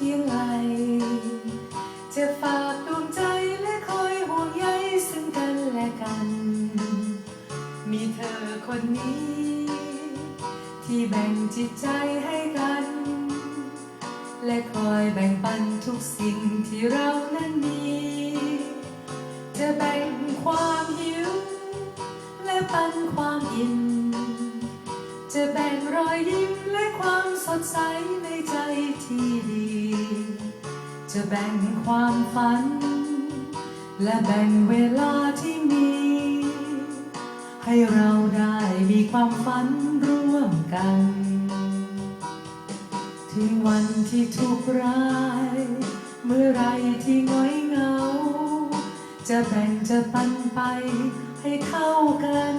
เคียงไหลจะฝากดวงใจและคอยห่วงใยซึ่งกันและกัน มีเธอคนนี้ ที่แบ่งจิตใจให้กัน และคอยแบ่งปันทุกสิ่งที่เรานั้นมี จะแบ่งความหิว และปันความอิ่มจะแบ่งรอยยิ้มและความสดใสในใจที่ดี จะแบ่งความฝัน และแบ่งเวลาที่มี ให้เราได้มีความฝันร่วมกัน ถึงวันที่ทุกข์ร้าย เมื่อไรที่ง้อยเหงา จะแบ่งจะปันไปให้เข้ากัน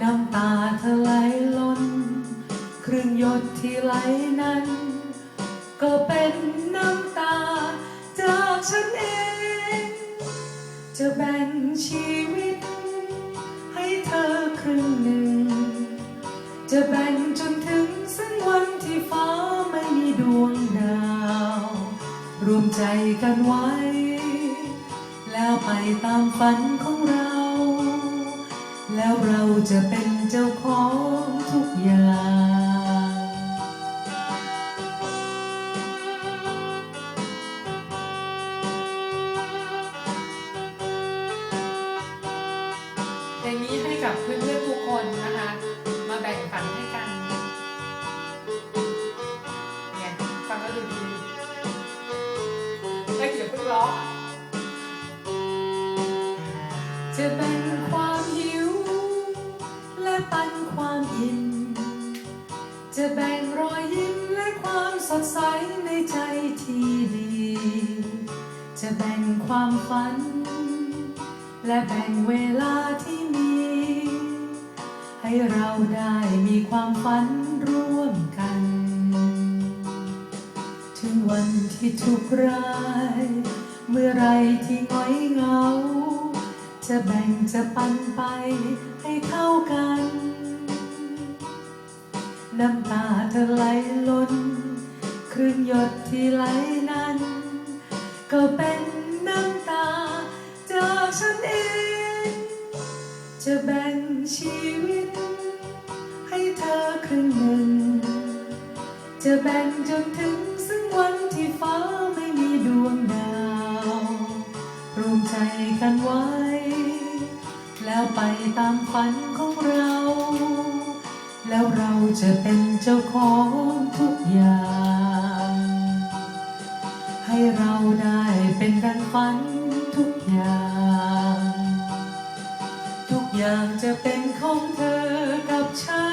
น้ำตาเธอไหลล้น ครึ่งหยดที่ไหลนั้น ก็เป็นน้ำตาจากฉันเอง จะแบ่งชีวิต ให้เธอครึ่งหนึ่ง จะแบ่งจนถึงสิ้นวันที่ฟ้าไม่มีดวงดาว รวมใจกันไว้ แล้วไปตามฝันของเรา แล้วเราจะเป็นเจ้าของทุกอย่าง ลงนี้ให้กับเพื่อนๆทุกคนนะคะ มาแบ่งฝันให้กันเนี่ยฟังแล้วดูดีได้เกี่ยวเพิ่งร้องจะแบ่งความหิว และปันความอิ่มจะแบ่งรอยยิ้มและความสดใสในใจที่ดี จะแบ่งความฝัน และแบ่งเวลาที่มี ให้เราได้มีความฝันร่วมกัน ถึงวันที่ทุกร้าย เมื่อไรที่ง้อยเหงา จะแบ่งจะปันไปให้เข้ากัน น้ำตาเธอไหลล้นครึ่งหยดที่ไหลนั้น ก็เป็น จะแบ่งชีวิต ให้เธอครึ่งหนึ่ง จะแบ่งจนถึงซึ่งวันที่ฟ้าไม่มีดวงดาวรวมใจกันไว้ แล้วไปตามฝันของเรา แล้วเราจะเป็นเจ้าของทุกอย่าง ให้เราได้เป็นดังฝันทุกอย่าง อยากจะเป็นของเธอกับฉัน